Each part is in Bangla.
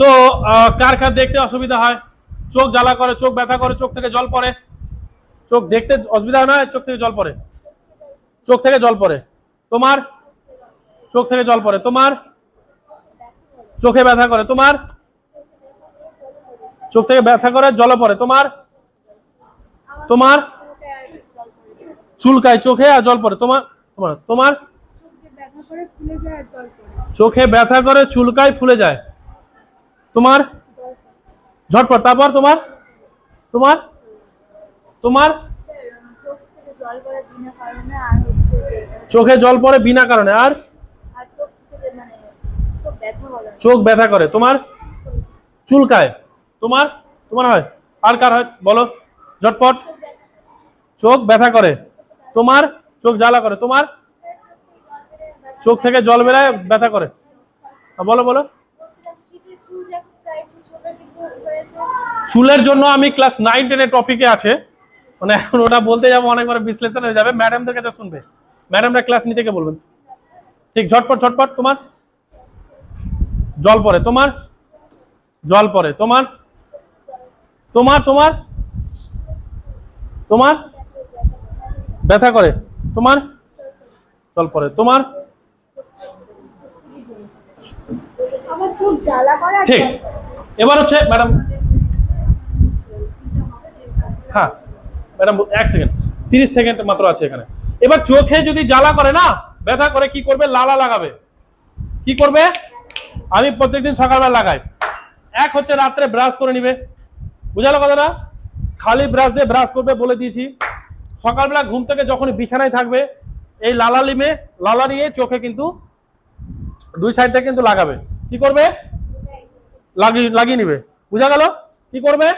তো কার কার দেখতে অসুবিধা হয়। চোখ জ্বালা করে চোখ ব্যথা করে চোখ থেকে জল পড়ে। চোখ দেখতে অসুবিধা হয় না চোখ থেকে জল পড়ে। চোখ থেকে জল পড়ে। তোমার? চোখ থেকে জল পড়ে। তোমার? চোখে ব্যথা করে। তোমার? চোখ থেকে ব্যথা করে জল পড়ে। তোমার? তোমার? চুলকায় চোখে আর জল পড়ে। তোমার? তোমার? তোমার? চোখে ব্যথা করে চুলকায় ফুলে যায়। তোমার? ঝটপট, তারপর তোমার? তোমার? তোমার? চোখ জল পড়ে বিনা কারণে, আর? চোখে ব্যথা করে, তোমার? চুলকায়, তোমার? তোমার হয়, আর কার হয়, বলো, ঝটপট। চোখ ব্যথা করে, তোমার? চোখ জ্বালা করে, তোমার? চোখ থেকে জল বেরায়, ব্যথা করে। বলো বলো। চুলের জন্য আমি ক্লাস নাইন টেনের টপিকে আছে। মানে এখন ওটা বলতে যাব অনেকবার বিশ্লেষণ হয়ে যাবে। ম্যাডামদের কাছে শুনবে। ম্যাডামরা ক্লাস নিতে কে বলবেন। ঠিক ঝটপট ঝটপট। তোমার? জল পড়ে তোমার? জল পড়ে তোমার? তোমার তোমার? তোমার? ব্যথা করে। তোমার? জল পড়ে তোমার? ঠিক। এবার হচ্ছে ম্যাডাম হ্যাঁ ম্যাডাম, এক সেকেন্ড, তিরিশ সেকেন্ড মাত্র আছে এখানে। এবার চোখে যদি জ্বালা করে না, ব্যথা করে কি করবে? লালা লাগাবে। কি করবে? আমি প্রত্যেকদিন সকালবেলা লাগাই। এক হচ্ছে রাত্রে ব্রাশ করে নিবে। বুঝালো কথাটা? খালি ব্রাশ দিয়ে ব্রাশ করবে বলে দিয়েছি। সকালবেলা ঘুম থেকে যখন বিছানায় থাকবে, এই লালা লিমে, লালা নিয়ে চোখে কিন্তু দুই সাইড থেকে কিন্তু লাগাবে। কি করবে? লাগিয়ে লাগিয়ে নিবে। বুঝা গেল? কি করবে?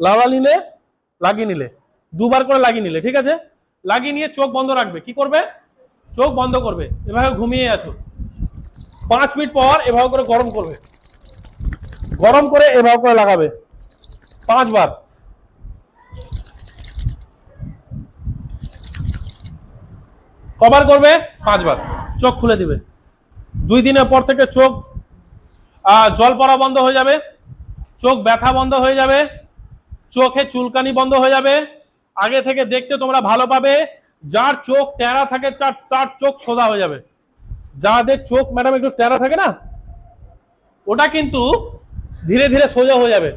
লালা নিলে লাগিয়ে নিলে। দুবার করে লাগিয়ে নিলে, ঠিক আছে? লাগিয়ে নিয়ে চোখ বন্ধ রাখবে। কি করবে? চোখ বন্ধ করবে। এভাবে ঘুমিয়ে আছো। পাঁচ মিনিট পর এভাবে করে গরম করবে। গরম করে এভাবে করে লাগাবে। পাঁচবার। কবার করবে? পাঁচবার। চোখ খুলে দিবে। দুই দিনের পর থেকে চোখ জল পড়া বন্ধ হয়ে যাবে, চোখ ব্যথা বন্ধ হয়ে যাবে, চোখে চুলকানি বন্ধ হয়ে যাবে, আগে থেকে দেখতে তোমরা ভালো পাবে, যার চোখ টেরা থাকে তার তার চোখ সোজা হয়ে যাবে। যাদের চোখ ম্যাডাম একটু টেরা থাকে না, ওটা কিন্তু ধীরে ধীরে সোজা হয়ে যাবে।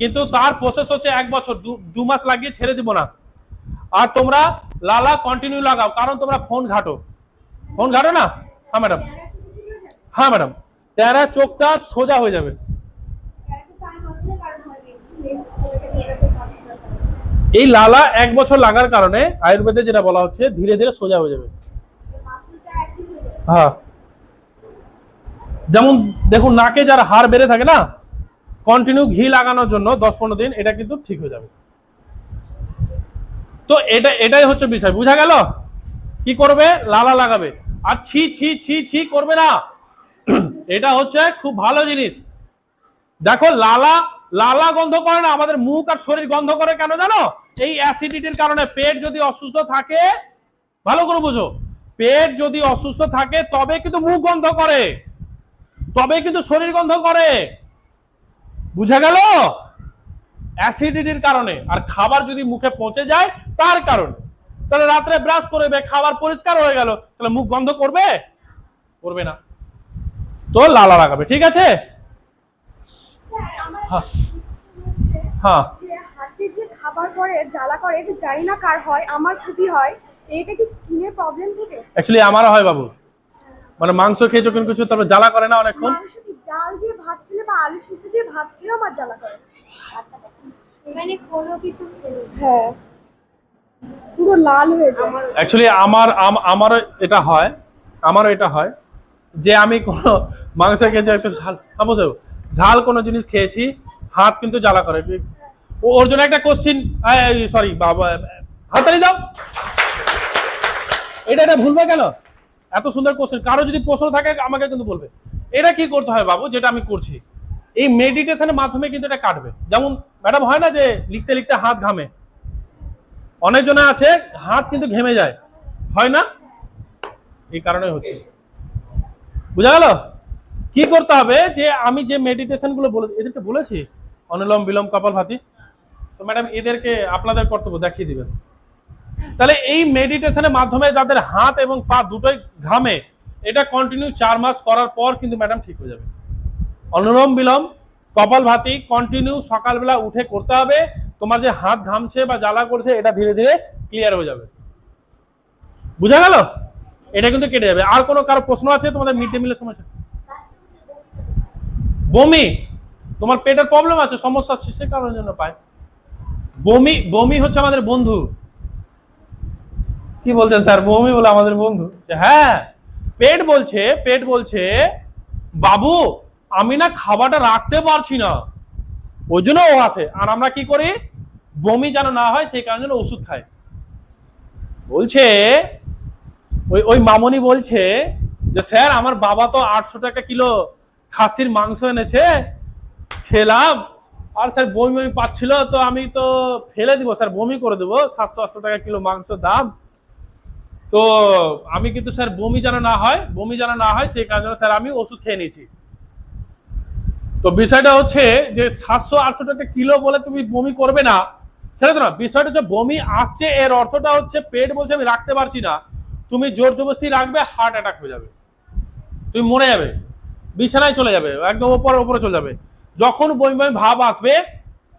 কিন্তু তার প্রসেস হচ্ছে এক বছর, দু মাস লাগিয়ে ছেড়ে দিব না। আর তোমরা লালা কন্টিনিউ লাগাও, কারণ তোমরা ফোন ঘাটো। ফোন ঘাটো না? হ্যাঁ ম্যাডাম। হ্যাঁ ম্যাডাম। তেরা চোখটা সোজা হয়ে যাবে। এই লালা এক বছর লাগার কারণে আয়ুর্বেদে যেটা বলা হচ্ছে, ধীরে ধীরে সোজা হয়ে যাবে। হ্যাঁ। যেমন দেখুন, নাকে যার হাড় বেড়ে থাকে না কন্টিনিউ ঘি লাগানোর জন্য দশ পনেরো দিন এটা কিন্তু ঠিক হয়ে যাবে। তো এটা, এটাই হচ্ছে বিষয়। বুঝা গেল? কি করবে? লালা লাগাবে। আর ছি ছি ছি ছি করবে না। এটা হচ্ছে খুব ভালো জিনিস। দেখো, লালা লালা গন্ধ করে না, আমাদের মুখ আর শরীর গন্ধ করে কেন জানো? এই অ্যাসিডিটির কারণে পেট যদি অসুস্থ থাকে, ভালো করে বুঝো, পেট যদি অসুস্থ থাকে, তবে কিন্তু মুখ গন্ধ করে, তবে কিন্তু শরীর গন্ধ করে। বুঝা গেল? অ্যাসিডিটির কারণে। আর খাবার যদি মুখে পৌঁছে যায়, তার কারণে। তাহলে রাত্রে ব্রাশ করবে, খাবার পরিষ্কার হয়ে গেল, তাহলে মুখ গন্ধ করবে? করবে না। তো লালা লাগাবে ঠিক আছে? হ্যাঁ। হ্যাঁ। যে হাতে যে খাবার পরে জ্বালা করে এটা জানি না কার হয় আমার খুবই হয়। এটা কি স্কিনের প্রবলেম থেকে? অ্যাকচুয়ালি আমারও হয় বাবু। মানে মাংস খেয়েছো কিন্তু কিছু তারপর জ্বালা করে না অনেকক্ষণ। মাংস কি ডাল দিয়ে ভাত খেলে বা আলু সিদ্ধ দিয়ে ভাত আমার জ্বালা করে? মানে কোনো কিছু হ্যাঁ। পুরো লাল হয়ে যায়। অ্যাকচুয়ালি আমার আমারও এটা হয়। আমারও এটা হয়। যে আমি কোনো মাংস খেয়েছি, একটু ঝাল। বুঝো ঝাল কোনো জিনিস খেয়েছি, হাত কিন্তু জ্বালা করে। ওর জন্য একটা কোশ্চিন সরি বাবা হাতালি দাও। এটা এটা ভুলবে কেন এত সুন্দর কোশ্চেন কারও যদি প্রশ্ন থাকে, আমাকে কিন্তু বলবে। এটা কি করতে হয় বাবু? যেটা আমি করছি। এই মেডিটেশনের মাধ্যমে কিন্তু এটা কাটবে। যেমন ম্যাডাম হয় না যে, লিখতে লিখতে হাত ঘামে। অনেকজনে আছে, হাত কিন্তু ঘেমে যায়। হয় না? এই কারণে হচ্ছে। বুঝা গেল? কি করতে হবে যে আমি যে মেডিটেশনগুলো বলে এদেরকে বলেছি, অনুলোম, বিলোম, কপাল ভাতি, তো ম্যাডাম এদেরকে আপনাদের কর্তব্য দেখিয়ে দিবেন। তাহলে এই মেডিটেশনের মাধ্যমে যাদের হাত এবং পা দুটোই ঘামে, এটা কন্টিনিউ চার মাস করার পর কিন্তু ম্যাডাম ঠিক হয়ে যাবে। অনুলোম, বিলোম, কপাল ভাতি কন্টিনিউ সকালবেলা উঠে করতে হবে। তোমার যে হাত ঘামছে বা জ্বালা করছে, এটা ধীরে ধীরে ক্লিয়ার হয়ে যাবে। বুঝা গেল? এটা কিন্তু কেটে যাবে। আর কোনো কারও প্রশ্ন আছে? তোমাদের মিড ডে মিলের সমস্যা বমি? তোমার পেটের প্রবলেম আছে, সমস্যা আছে, সে কারণের জন্য পায়। বমি বমি হচ্ছে আমাদের বন্ধু। কি বলছে স্যার? বমি বলে আমাদের বন্ধু? হ্যাঁ পেট বলছে পেট বলছে, বাবু, আমি না খাবারটা রাখতে পারছি না। ওই জন্য ও আসে। আর আমরা কি করি? বমি যেন না হয় সেই কারণে ওষুধ খাই বলছে ওই ওই মামনি বলছে যে, স্যার, আমার বাবা তো আটশো টাকা কিলো খাসির মাংস এনেছে, খেলাম। আর স্যার, বমি বমি পাচ্ছিল, তো আমি তো ফেলে দিব, স্যার, বমি করে দেবো। সাতশো, আটশো টাকা কিলো মাংস দাম। তো আমি কিন্তু, স্যার, বমি যেন না হয়, বমি যেন না হয়, সেই কারণে স্যার, আমি ওষুধ খেয়ে নিয়েছি। তো বিষয়টা হচ্ছে যে, সাতশো, আটশো টাকা কিলো বলে তুমি বমি করবে না। সেটা তো না, বিষয়টা হচ্ছে বমি আসছে, এর অর্থটা হচ্ছে পেট বলছে, আমি রাখতে পারছি না। তুমি জোর জবরদস্তি রাখবে হার্ট অ্যাটাক হয়ে যাবে। তুমি মরে যাবে, বিছানায় চলে যাবে, একদম ওপরে ওপরে চলে যাবে। যখন বমি বমি ভাব আসবে,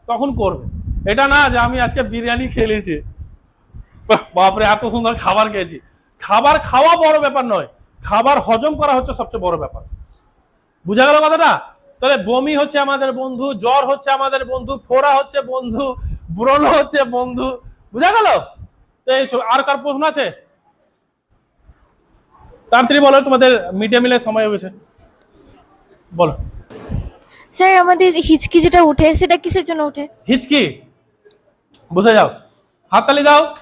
তখন করবে। এটা না যে আমি আজকে বিরিয়ানি খেলেছি। বাপরে, এত সুন্দর খাবার খেয়েছি। খাবার খাওয়া বড় ব্যাপার নয়, খাবার হজম করা হচ্ছে সবচেয়ে বড় ব্যাপার। বুঝা গেল কথাটা? তাহলে বমি হচ্ছে আমাদের বন্ধু, জ্বর হচ্ছে আমাদের বন্ধু, ফোড়া হচ্ছে বন্ধু, ব্রণ হচ্ছে বন্ধু। বুঝা গেল? আর কার প্রশ্ন আছে? তাড়াতাড়ি বলো তোমাদের মিড ডে মিলের সময় হয়েছে। বলো। স্যার আমাদের হিচকি যেটা উঠে সেটা কিসের জন্য উঠে? হিচকি? বসে যাও। হাততালি দাও।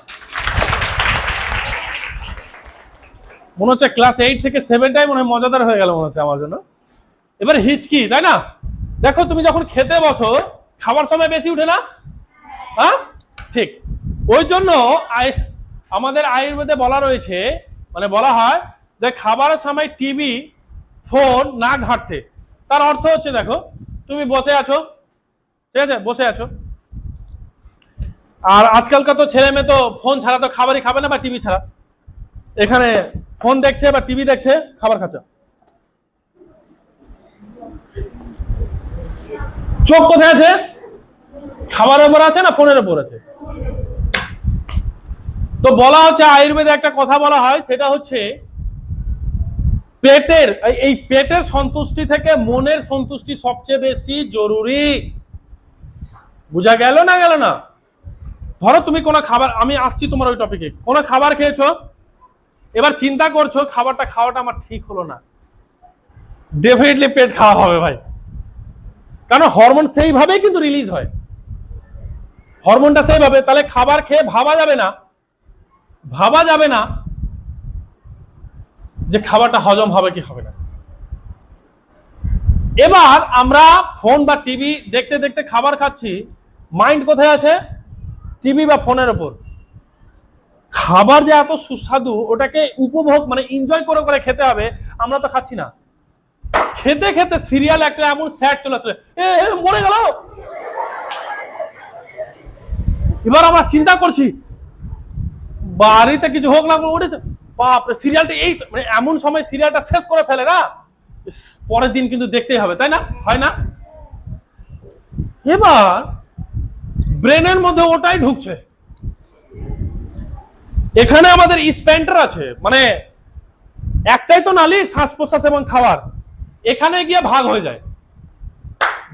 মনে হচ্ছে ক্লাস এইট থেকে সেভেনটাই মনে হয় মজাদার হয়ে গেল মনে হচ্ছে আমার জন্য। এবার হিচকি তাই না? দেখো তুমি যখন খেতে বসো খাবার সময় বেশি উঠে না? হ্যাঁ? ঠিক। ওই জন্য আয়- আমাদের আয়ুর্বেদে বলা রয়েছে মানে বলা হয় যে খাবারের সময় টিভি, ফোন না ঘাটতে। তার অর্থ হচ্ছে, দেখো, তুমি বসে আছো, ঠিক আছে? বসে আছো। আর আজকালকার তো ছেলে মেয়ে তো ফোন ছাড়া তো খাবারই খাবে না বা টিভি ছাড়া। এখানে ফোন দেখছে বা টিভি দেখছে, খাবার খাচ্ছে। চোখ কোথায় আছে? খাবারের উপর আছে না ফোনের উপর আছে? তো বলা হচ্ছে, আয়ুর্বেদে একটা কথা বলা হয়, সেটা হচ্ছে পেটের, এই- পেটের সন্তুষ্টি থেকে মনের সন্তুষ্টি সবচেয়ে বেশি জরুরি। বুঝা গেল না গেল না? ধরো তুমি কোনো খাবার, আমি আসছি তোমার ওই টপিকে কোনো খাবার খেয়েছো? এবার চিন্তা করছ, খাবারটা খাওয়াটা আমার ঠিক হলো না। ডেফিনেটলি পেট খাওয়া হবে ভাই। কারণ হরমোন সেইভাবেই কিন্তু রিলিজ হয়। হরমোনটা সেইভাবে, তাহলে খাবার খেয়ে ভাবা যাবে না। ভাবা যাবে না। যে খাবারটা হজম হবে কি হবে না। এবার আমরা ফোন বা টিভি দেখতে দেখতে খাবার খাচ্ছি। মাইন্ড কোথায় আছে? টিভি বা ফোনের ওপর। খাবার যে এত সুস্বাদু ওটাকে উপভোগ মানে এনজয় করে করে খেতে হবে আমরা তো খাচ্ছি না। খেতে খেতে সিরিয়াল একটা এমন স্যাড চলে আসলে এ মরে গেল। এবার আমরা চিন্তা করছি বাড়িতে কিছু হোক না হোক, বাপরে, সিরিয়ালটা এই মানে এমন সময় সিরিয়ালটা শেষ করে ফেলে না? পরের দিন কিন্তু দেখতেই হবে, তাই না? হয় না? এবার ব্রেনের মধ্যে ওটাই ঢুকছে। এখানে আমাদের স্পেন্টার আছে মানে একটাই তো নালি শ্বাস প্রশ্বাস এবং খাওয়ার। এখানে গিয়ে ভাগ হয়ে যায়।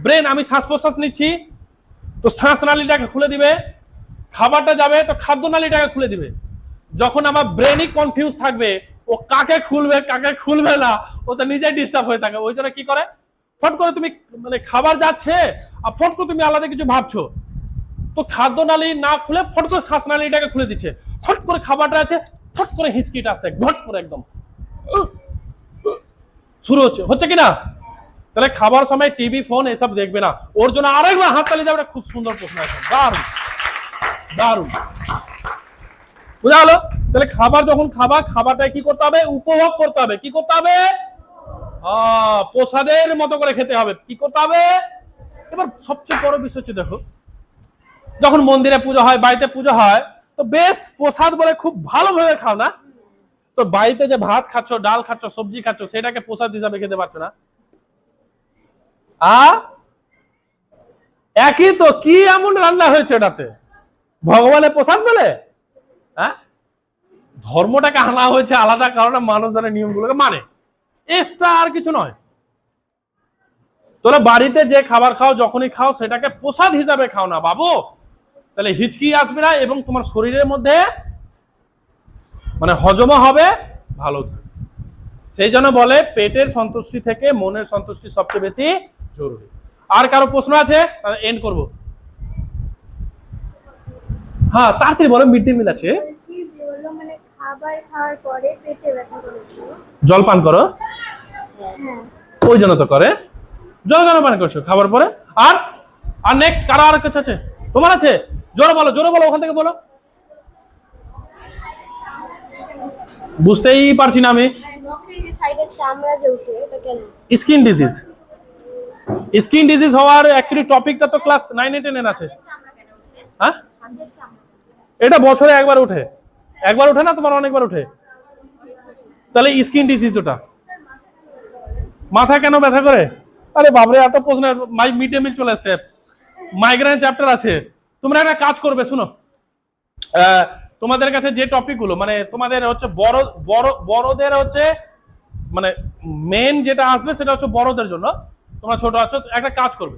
ব্রেন, আমি শ্বাস প্রশ্বাস নিচ্ছি, তো শ্বাস নালীটাকে খুলে দিবে। খাবারটা যাবে, তো খাদ্য নালীটাকে খুলে দিবে। যখন আমার ব্রেনই কনফিউজ থাকবে, ও কাকে খুলবে কাকে খুলবে না, ও তো নিজেই ডিস্টার্ব হয়ে থাকে। ওই জন্য কি করে? ফট করে তুমি মানে খাবার যাচ্ছে, আর ফট করে তুমি আলাদা কিছু ভাবছ। তো খাদ্য নালী না খুলে ফট করে শ্বাস নালীটাকে খুলে দিচ্ছে। ফট করে খাবারটা আছে, ফট করে হিচকিটা আছে, ঘট করে একদম। শুরু হচ্ছে। হচ্ছে কি না? তাহলে খাবার সময় টিভি, ফোন এসব দেখবে না। ওর জন্য আরেকবার হাত তালি যাবে খুব সুন্দর প্রশ্ন আছে। দারুণ। দারুণ। বুঝা হলো তাহলে খাবার যখন খাবা খাবারটা কি করতে হবে? উপভোগ করতে হবে। কি করতে হবে? প্রসাদের মতো করে খেতে হবে। কি করতে হবে? এবার সবচেয়ে বড় বিষয় হচ্ছে দেখো, যখন মন্দিরে পুজো হয়, বাড়িতে পুজো হয়, তো বেশ প্রসাদ বলে খুব ভালোভাবে খাও না? তো বাড়িতে যে ভাত খাচ্ছ, ডাল খাচ্ছ, সবজি খাচ্ছ, সেটাকে প্রসাদ হিসাবে খেতে পারছ না? আ একই তো, কি এমন রান্না হয়েছে এটাতে ভগবানের প্রসাদ বলে? হ্যাঁ? ধর্মটাকে আনা হয়েছে আলাদা কারণে মানুষ মানুষজনের নিয়মগুলোকে মানে। এক্সট্রা আর কিছু নয়। তোরা বাড়িতে যে খাবার খাও, যখনই খাও, সেটাকে প্রসাদ হিসাবে খাও না, বাবু। তাহলে হিচকি আসবে না এবং তোমার শরীরের মধ্যে মানে হজমও হবে, ভালো থাকবে। সেই জন্য বলে পেটের সন্তুষ্টি থেকে মনের সন্তুষ্টি সবচেয়ে বেশি জরুরি। আর কারও প্রশ্ন আছে? এন্ড করব। হ্যাঁ তাড়াতাড়ি বলো মিড ডে মিল আছে। মানে খাবার খাওয়ার পরে পেটে ব্যথা করে জল পান করো। হ্যাঁ। ওই জন্য তো করে। জল কেন পান করছ খাবার পরে? আর আর নেক্সট কারও আর কিছু আছে? তোমার আছে? জোরে বলো জোরে বলো ওখান থেকে বলো। বুঝতেই পারছি না আমি। Skin disease. স্কিন ডিজিজ হওয়ার অ্যাকচুয়ালি টপিকটা তো ক্লাস নাইনে টেনের আছে। হ্যাঁ? এটা বছরে একবার উঠে একবার উঠে না তোমার অনেকবার উঠে তাহলে স্কিন ডিজিজ ওটা। মাথা কেন ব্যথা করে? আরে বাবরে এত প্রশ্ন মাই মিড ডে মিল চলে এসছে মাইগ্রেন চ্যাপ্টার আছে। তোমরা একটা কাজ করবে, শুনো। তোমাদের কাছে যে টপিকগুলো মানে তোমাদের হচ্ছে বড় বড়, বড়দের হচ্ছে মানে মেন যেটা আসবে সেটা হচ্ছে বড়দের জন্য। তোমরা ছোট আছো, একটা কাজ করবে।